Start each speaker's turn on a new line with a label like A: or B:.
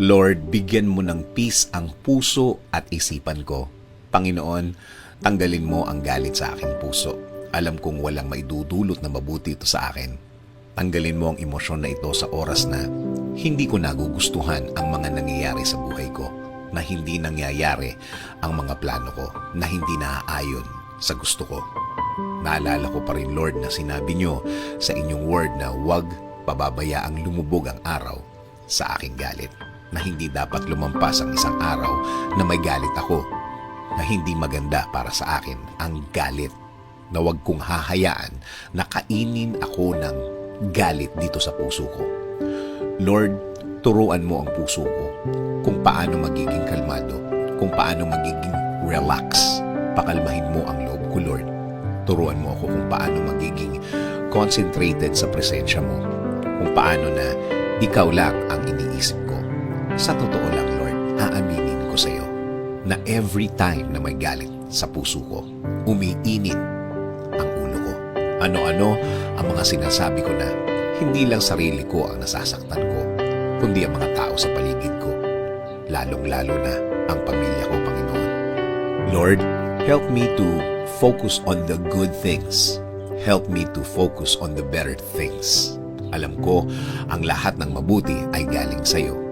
A: Lord, bigyan mo ng peace ang puso at isipan ko. Panginoon, tanggalin mo ang galit sa aking puso. Alam kong walang maidudulot na mabuti ito sa akin. Tanggalin mo ang emosyon na ito sa oras na hindi ko nagugustuhan ang mga nangyayari sa buhay ko, na hindi nangyayari ang mga plano ko, na hindi naaayon sa gusto ko. Naalala ko pa rin, Lord, na sinabi nyo sa inyong word na huwag pababayaang lumubog ang araw sa aking galit. Na hindi dapat lumampas ang isang araw na may galit ako. Na hindi maganda para sa akin ang galit. Na huwag kong hahayaan na kainin ako ng galit dito sa puso ko. Lord, turuan mo ang puso ko kung paano magiging kalmado, kung paano magiging relax. Pakalmahin mo ang loob ko, Lord. Turuan mo ako kung paano magiging concentrated sa presensya mo. Kung paano na ikaw lang ang iniisip ko. Sa totoo lang, Lord, aaminin ko sa iyo na every time na may galit sa puso ko, umiinit ang ulo ko. Ano-ano ang mga sinasabi ko na hindi lang sarili ko ang nasasaktan ko, kundi ang mga tao sa paligid ko. Lalong-lalo na ang pamilya ko, Panginoon. Lord, help me to focus on the good things. Help me to focus on the better things. Alam ko, ang lahat ng mabuti ay galing sa iyo.